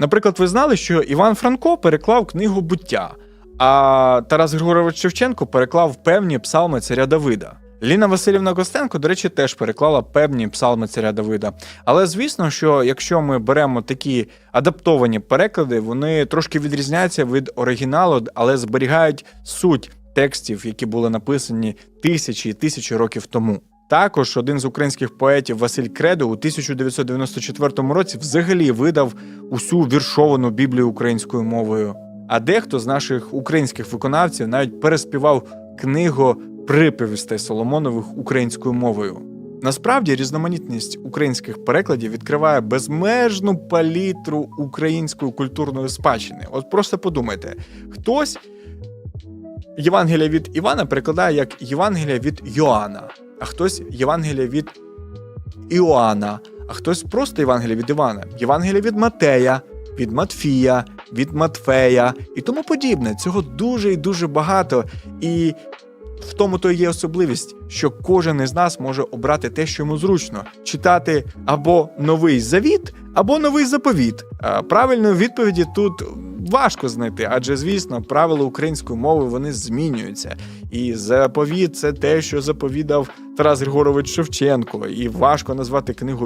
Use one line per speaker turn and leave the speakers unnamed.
Наприклад, ви знали, що Іван Франко переклав книгу буття, а Тарас Григорович Шевченко переклав певні псалми царя Давида. Ліна Васильівна Костенко, до речі, теж переклала певні псалми царя Давида. Але звісно, що якщо ми беремо такі адаптовані переклади, вони трошки відрізняються від оригіналу, але зберігають суть текстів, які були написані тисячі і тисячі років тому. Також один з українських поетів Василь Кредо у 1994 році взагалі видав усю віршовану Біблію українською мовою. А дехто з наших українських виконавців навіть переспівав книгу приповістей Соломонових українською мовою. Насправді різноманітність українських перекладів відкриває безмежну палітру української культурної спадщини. От просто подумайте, хтось Євангелія від Івана перекладає як Євангелія від Йоанна, а хтось Євангелія від Іоанна, а хтось просто Євангелія від Івана, Євангелія від Матея, від Матфія, від Матфея і тому подібне. Цього дуже і дуже багато. І в тому то є особливість, що кожен із нас може обрати те, що йому зручно, читати або новий завіт, або новий заповіт. Правильної відповіді тут важко знайти, адже звісно, правила української мови вони змінюються. І заповіт це те, що заповідав Тарас Григорович Шевченко, і важко назвати книгу